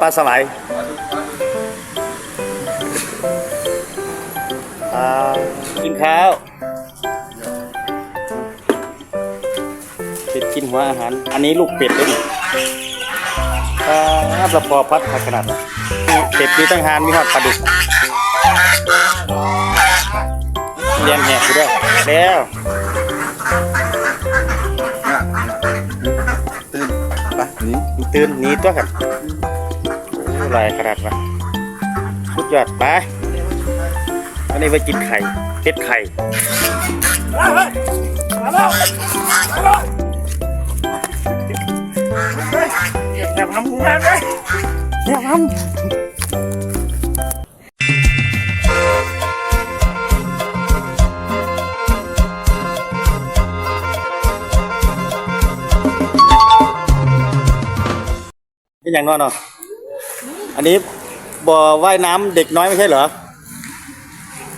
ปลาสวายอ่ากินข้าวเป็ดกินหัวอาหาร อันนี้ลูกเป็ดด้วยนี่อ่าประพอพัดผักขนาดนั้นเป็ดมีตั้งหานมีหอดปลาดุกเลี้ยงแหกอยู่ด้วยแล้วตื่นไปหนีตื่นหนีตัวกันโอ้ ลายขนาดวะสุดยอดไปอันนี้ไปกินไข่เป็ดไข่อย่าทำกูนะเลยอย่าทำเป็นอย่างนั้นเนาะ อันนี้บ่อว่ายน้ำเด็กน้อยไม่ใช่เหรอ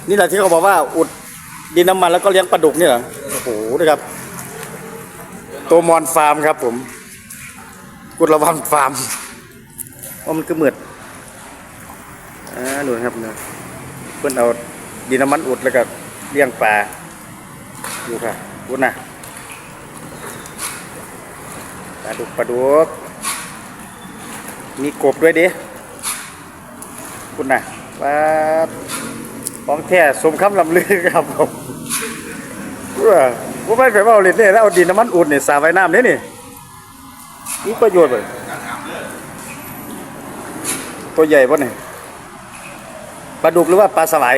นี่แหละที่เขาบอกว่าอุดดินน้ำมันแล้วก็เลี้ยงปลาดุกเนี่ยเหรอ โอ้โหนะครับโตมอนฟาร์มครับผมกุดระวังฟาร์มว่ามันก็เหมือดอ่าหนูนครับเนี่ยเพื่อนเอาดินน้ำมันอุดแล้วก็เลี้ยงปลา ดูค่ะดูนะปลาดุกปลาดุกมีกบด้วยดิ คุณนะว่าของแท้สมคำลำลือครับผมว่าไม่ไปเอาเล่นเนี่ยแล้วเอาดินน้ำมันอุดเนี่ยสาไว้น้ำเนี่ยนี่มีประโยชน์เลยตัวใหญ่ปะเนี่ยปลาดุกหรือว่าปลาสวาย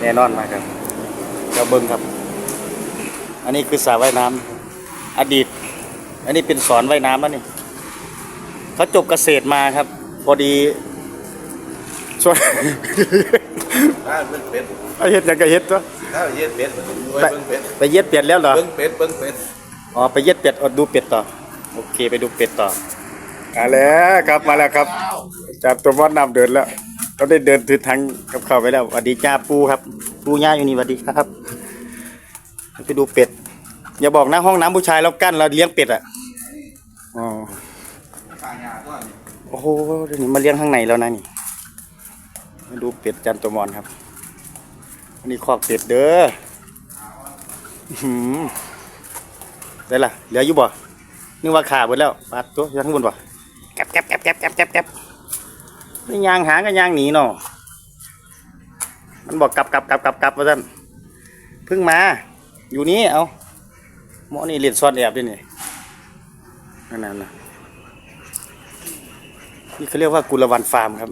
แน่นอนมากครับเราเบิ้งครับ อันนี้คือสระว่ายน้ำอดีต อันนี้เป็นสอนว่ายน้ำแล้วนี่เขาจบเกษตรมาครับ พอดีช่วยถ้าเบิ้งเป็ดเอาเฮ็ดหยังก็เฮ็ดตัวถ้าเย็ดเป็ดไปเบิ้งเป็ดไปเย็ดเป็ดแล้วเหรอ เบิ้งเป็ดเบิ้งเป็ดอ๋อไปเย็ดเป็ดเอาดูเป็ดต่อ โอเคไปดูเป็ดต่อมาแล้วครับมาแล้วครับจับตัวมอดนำเดินแล้วเราได้เดินถือทางกับเขาไปแล้วสวัสดีจ้าปูครับ ปูย่าอยู่นี่สวัสดีครับไปดูเป็ด อย่าบอกนะห้องน้ำผู้ชายแล้วกั้นเราเลี้ยงเป็ดอะอ๋อ โอ้โหเดี๋ยวนี้มาเลี้ยงข้างในแล้วนะนี่มาดูเป็ดจันตัวมอนครับอันนี้คอกเป็ดเด้อได้ละเหลืออยู่บ่นึกว่าขาหมดแล้วปาดตัวยังข้างบนบ่แก็บแก็บแก็บแก็บแก็บแก็บแกบนี่ยางหางกับยางหนีเนาะมันบอกกลับกลับกลับกลับกลับว่าท่านเพิ่งมา อยู่นี่เอาหมอนี่เรียนซ่อนแอบด้วยนี่นั่นน่ะ นะนี่เขาเรียกว่ากุลวันฟาร์มครับ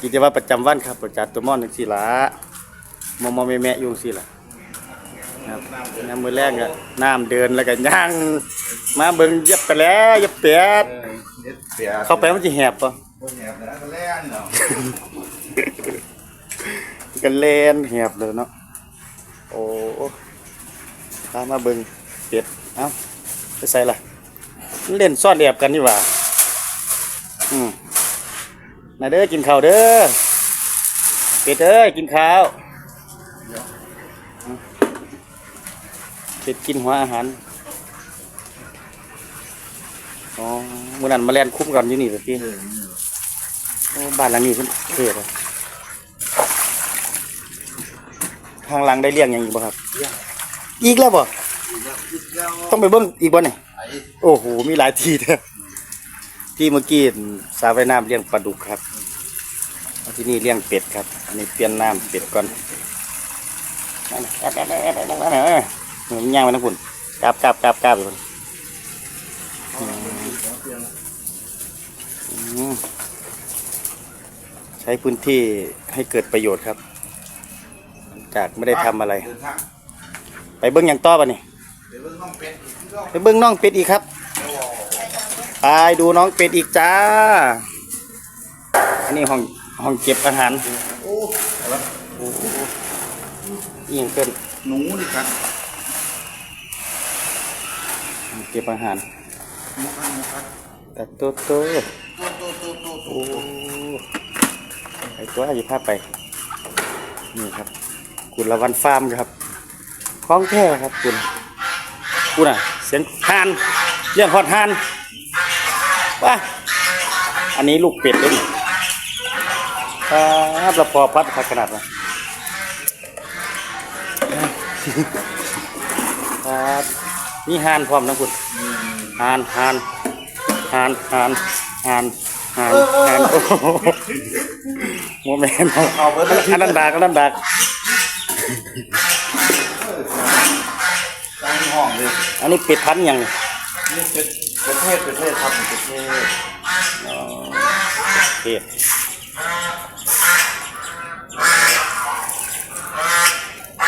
กิจวัตรประจำวันครับประจัดตัวมอนหนึ่งสี่ละมอมอแม่แม่ๆอยู่สี่ละครับน้ำมือแรกอะน้ำเดินแล้วก็ย่าง มาเบิ่งเย็บไปแล้วเย็บเป็ดเย็ดเป็ดเข้าไปมันจะแหบปะคนแหบนะก็แล่นเนาะก็เล่นแหบเลยเนาะโอ้พามาเบิ่งเป็ดเอ้าไปใส่ละเล่นซ่อนแอบกันนี่หว่า อืมมาเด้อกินข้าวเด้อเป็ดเอ้ยกินข้าวเป็ดกินหัวอาหารอ๋อมื่อนั้นมาแลนคุ้มกันอยู่นี่แบบพี่โอ้บ้านหลังนี้เพิ่นเท่เลยทางหลังได้เลี้ยงหยังอีกบ่ครับ อีกแล้วบ่ต้องไปเบิ่งอีกบ่เนี่ยไอ้โอ้โห มีหลายที่เด้อ ที่เมื่อกี้สาวไว้น้ำเลี้ยงปลาดุกครับที่นี่เลี้ยงเป็ดครับ อันนี้เปลี่ยนน้ำเป็ดก่อนนั่นน่ะนั่นน่ะนั่นน่ะนั่นน่ะเออมันย่างไปนะพุ่นกราบกราบกราบกราบอยู่ใช้พื้นที่ให้เกิดประโยชน์ครับ จากไม่ได้ทำอะไร ไปเบิ้งอย่างต่อปะนี่เดี๋ยวเบิ้องเป็ดไปเบิ้งน้องเป็ดอีกครับ ไปดูน้องเป็ดอีกจ้า อันนี้ห้องห้องเก็บอาหารโอ้อะไรวะอีกอย่างเกินหนูนี่ครับห้องเก็บอาหารหนูครับหนูครับแต่โตโตโตโตโตโตโตโอ้ไอตัวอยู่ภาพไป นี่ครับ กุลวันฟาร์มครับของแท้ครับคุณคุณอะ เสียงฮานเรื่องฮอดฮาน ว้าอันนี้ลูกเป็ดด้วยนี่ครับราพอพัดขนาดไหนครับนี่ฮานพร้อมนะคุณฮานฮานฮานฮานฮานฮานฮานโอ้โหโมเมนต์เอาอันนั้นดักอันนั้นดักอันนี้เป็ดพันยังนี่นี่เป็นประเทศเประเทศครับ เทศ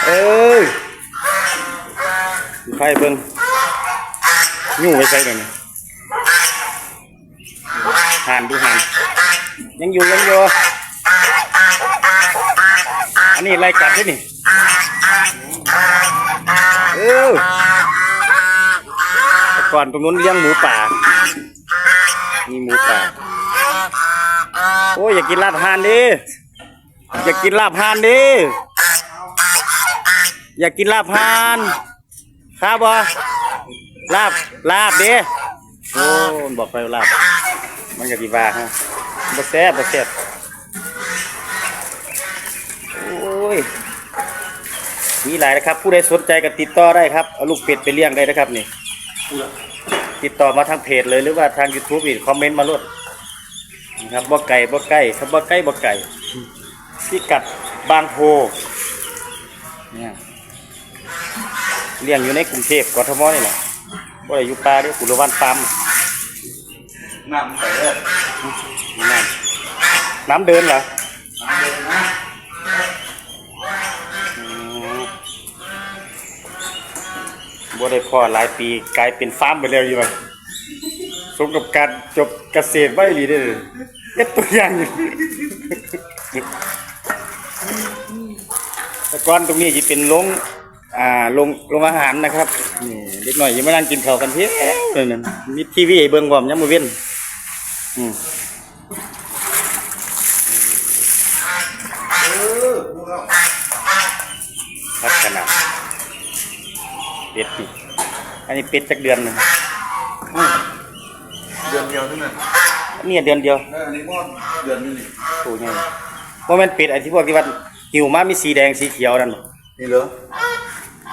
เอ้ยใครเบิ่งยู่ไว้ใส่เลยนี่หานดูหานยังอยู่ยังอยู่อันนี้ไรกัดด้วยนี่เออก่อนตรงนู้นเลี้ยงหมูป่า มีหมูป่า โอ้ยอยากกินลาบห่านดิอยากกินลาบห่านดิอยากกินลาบห่านครับบอลาบลาบดิโอ้มันบอกไปว่าลาบ มันก็ดีว่าฮะบ่แซ่บบ่แซ่บโอ้ยมีหลายนะครับ ผู้ใดสนใจก็ติดต่อได้ครับเอาลูกเป็ดไปเลี้ยงได้นะครับนี่ติดต่อมาทางเพจเลยหรือว่าทาง YouTube อีกคอมเมนต์มาลด นะครับบ่ไก่บ่ไก่ถ้าบ่ไก่บ่ไก่พิกัดบางโพเนี่ยเลี้ยงอยู่ในกรุงเทพกทมนี่แหละบ่ได้อยู่ป่าเด้อกุลวันฟาร์มน้ำใส่เลยนี่น้ำน้ำเดินเหรอน้ำเดินนะอืมบ่ได้พอหลายปีกลายเป็นฟาร์มไปแล้วอยู่ว่ะ สมกับการจบเกษตรไว้ดีเด้อเอ็ดตัวอย่างอยู่แต่ก่อนตรงนี้จะเป็นโรงอ่าโรงโรงอาหารนะครับนี่เด็กหน่อยยังไม่นั่งกินข้าวกันเพี้ยวเลยนั่นมีทีวีเบิ่งพร้อมยามมื้อเว้นอืมพวกเราพัฒนาเป็ดนี่อันนี้เป็ดจักเดือนหนึง เดือนเดียวนี่นะเนี่ยเดือนเดียวเอออันนี้มอดเดือนนี่นี่โอ้ยไงว่าแม่นเป็ดไอ้ที่พวกที่ว่าหิวมามีสีแดงสีเขียวนั่นบ่นี่เหรอ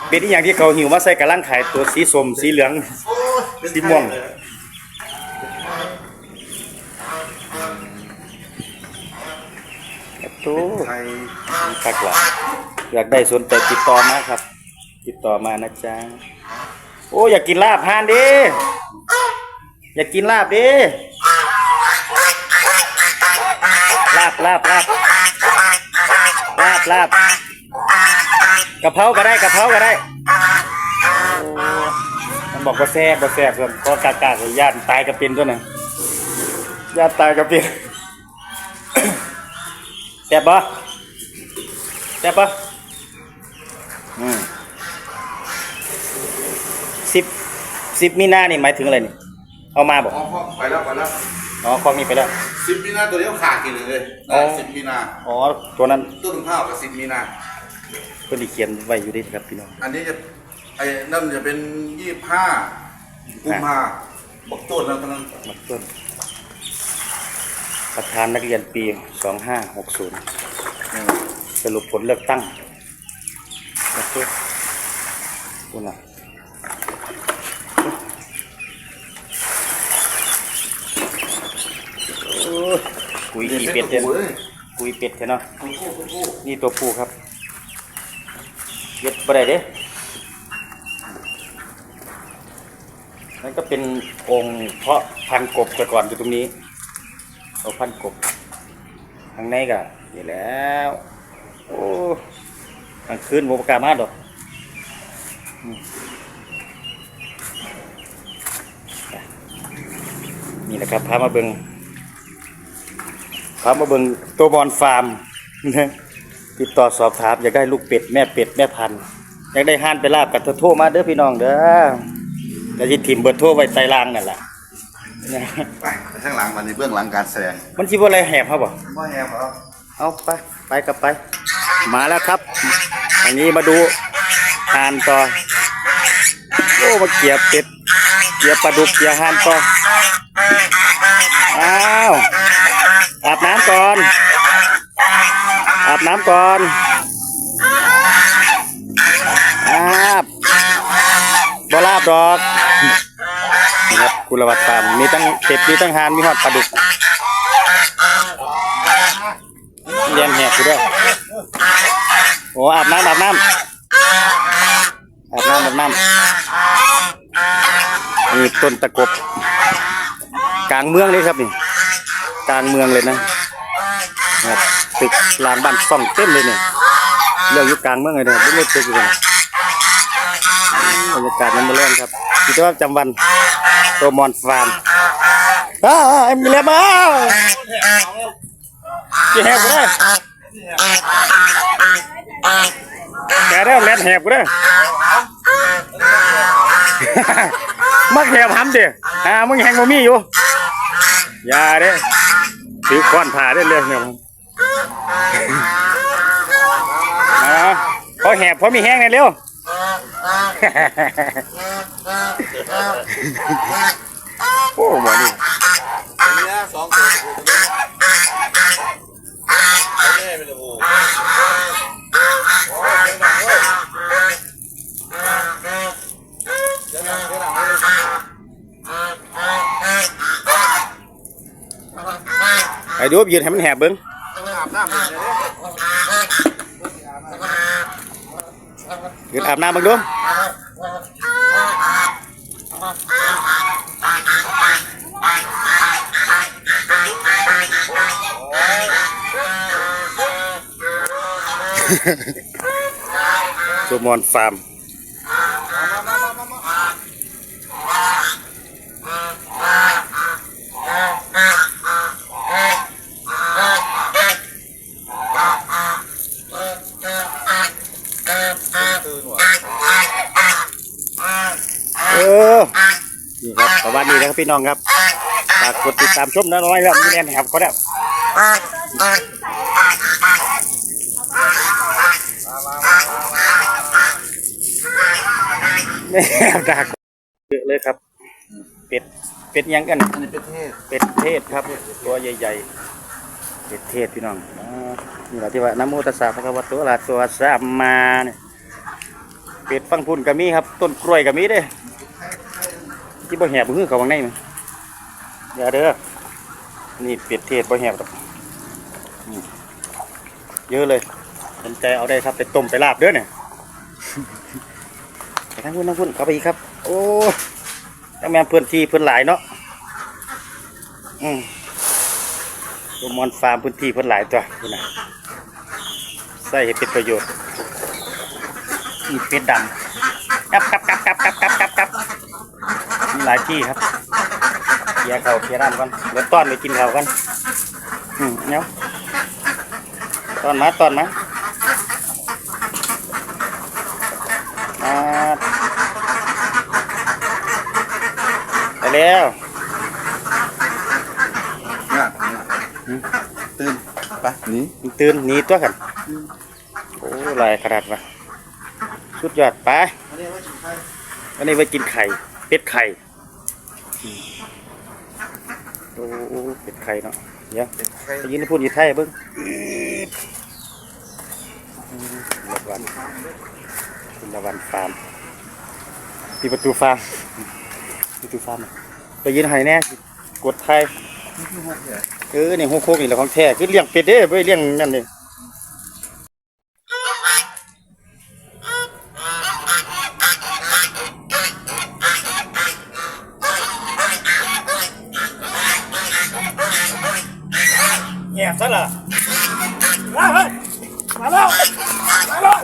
เป็ดอีหยังที่เขาหิวมาใส่กระลังขายตัวสีส้มสีเหลืองโอ้ยเป็นสีม่วงไทยเลยโอ้ไทยคักละอยากได้สนใจติดต่อมาครับ ติดต่อมานะจ๊ะโอ้อยากกินลาบห่านดิ อยากกินลาบดิลาบลาบลาบลาบลาบกะเพราก็ได้กะเพราก็ได้โอ้มันบอกว่าแซ่บว่าแซ่บส่วนพอกากาเลยย่านตายกระเป็นตัวน่ะย่านตายกระเป็นแซ่บปะแซ่บปะอืมสิบสิบมีนานี่หมายถึงอะไรนี่ เอามาบอกอ๋อพ่อไปแล้วไปแล้วอ๋อคลองนี้ไปแล้ว สิบมีนาตัวเดียวขาดกินเลยอ๋อ สิบมีนาอ๋อตัวนั้นต้นข้าวกับสิบมีนา เพิ่นได้เขียนไว้อยู่ดีครับพี่น้อง อันนี้จะไอ้นั่นจะเป็นยี่ห้ากุมภาบอกต้นแล้วตอนนั้นมาต้นประธานนักเรียนปีสองห้าหกศูนย์สรุปผลเลือกตั้งโอเคคุณน่ะโอ้ย กุยขี้เป็ดเด่เด่นนเลยกุยเป็ดเถอะเนาะตัวผู้ตัวผู้นี่ตัวผู้ครับเย็ดบ่ได้เด้นั่นก็เป็นองค์เพาะพันธุ์กบแต่ก่อนอยู่ตรงนี้เอาพันธุ์กบข้างในก็นี่แล้วโอ้กลางคืนโมปกล้ามาดอกอืมนี่แหละครับพามาเบิง พามาเบิงตัวบอลฟาร์มนะติดต่อสอบถามอยากได้ลูกเป็ดแม่เป็ดแม่พันธุ์อยากได้ห่านไปลาบกับโทรมาเด้อพี่น้องเด้อก็สิถิ่มเบอร์โทรไว้ใต้ล่างนั่นแหละนะไปข้างหลังมันในเบื้องหลังการแสดงมันสิบ่อะไรแหบเขาบ่ว่าแฮมเหรอเอาไปไปกับไป มาแล้วครับอันนี้มาดูหานต่อโอ้มาเกียบเป็ดเกียบปลาดุกเกียบหานต่ออ้าว อาบน้ำก่อน อาบน้ำก่อน อาบบลาบดอกนี่ครับกุลวัตฟาร์มมีตั้งเป็ดมีตั้งหานมีหอดปลาดุกเรียนแหกอยู่ด้วยโอ้อาบน้ำอาบน้ำอาบน้ำอาบน้ำนี่ต้นตะกบกลางเมืองเลยครับนี่ กลางเมืองเลยนะนะครับตึกลางบ้านซ่องเต็มเลยเนี่ยเรื่องอยู่กลางเมืองเลยเนี่ยไม่ได้ตึกอยู่เลยบรรยากาศมันมาเรื่องครับกิจวัตรประจำวันโตมอนฟาร์มอ้าวเอ็มมีแล้วมากี่แหกกูได้แกได้แลนแหบกูได้มักแหบหำเด้อ่ามึงแหงบ่มีอยู่อย่าเด้ ถือค้อนผ่าได้เลยเนี่ยผมอ่าพอแหบพอมีแห้งเลยเร็วโอ้หมอนี่เนี่ยสองตัวแม่เป็นโอ้เดี๋ยวนะเดี๋ยวนะเดี๋ยวนะ ไอ้ ดูยืนให้มันแหบเบิ้งอาบน้ำเลยเดี๋ยวยืนอาบน้ำเบิ้งดูตัวมอนฟาร์ม ตื่นว่ะ เออ นี่ครับประมาณนี้นะ ครับพี่น้องครับฝากกดติดตามชมนะน้อยแล้วมีแรงแหบก็ได้ไม่แหบดักเยอะเลยครับ เป็ด เป็ดยังกัน อันนี้เป็นเทศ เป็ดเทศครับ ตัวใหญ่ๆ เป็ดเทศพี่น้องอ่านี่แหละที่ว่านะโมตัสสะพระคะวะโตอะระหะโตัวสัมมาเนี่ยเป็ดฟังพุ่นก็มีครับ ต้นกล้วยก็มีเด้ ที่บ่แหบมือเขาวางในมั้ยอย่าเด้อนี่เป็ดเทศบ่แหบครับอืมเยอะเลยสนใจเอาได้ครับไปต้มไปลาบเด้อเนี่ยไปทางพุ่นทางพุ่นเข้าไปอีกครับ โอ้ตั้งแม่เพื่อนที่เพื่อนหลายเนาะอืมตัวมอนฟาร์มพื้นที่เพื่อนหลายตัวคุณนะใส่ให้เป็นประโยชน์นี่เป็ดดำกับกับกับกับกับกับกับกับ หลายที่ครับเคลียร์เขาเคลียร์ด้านก่อนเดี๋ยวต้อนไปกินเขากันอืมเนาะต้อนมาต้อนมามาไปแล้วเนี่ยตื่นไปหนีตื่นหนีตัวกันโอ้ลายขนาดวะสุดยอดไปอันนี้ว่าชิมไทยวันนี้ไปกินไข่ เป็ดไข่อืม โอ้เป็ดไข่เนาะเดี๋ยวเป็นไทยไปยืนพูดยีไทยเบิ้งละวันคุณละวันฟาร์มที่ประตูฟาร์มประตูฟาร์มน่ะไปยืนให้แน่กดไทยนี่คือเนี่ยเออนี่หัวโคกนี่แหละของแท้คือเลี้ยงเป็ดเด้ไปเลี้ยงนั่นนี่แง่ซะล่ะมาเฮ้ยมาแล้วมาแล้ว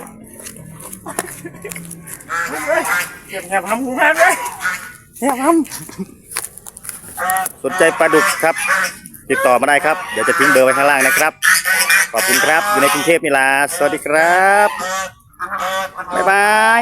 เฮ้ยเก็บหบทำกูแม่เลยแหบทำสนใจปลาดุกครับ ติดต่อมาได้ครับ เดี๋ยวจะทิ้งเบอร์ไว้ข้างล่างนะครับ ขอบคุณครับ อยู่ในกรุงเทพนี่ล่ะสวัสดีครับ บ๊ายบาย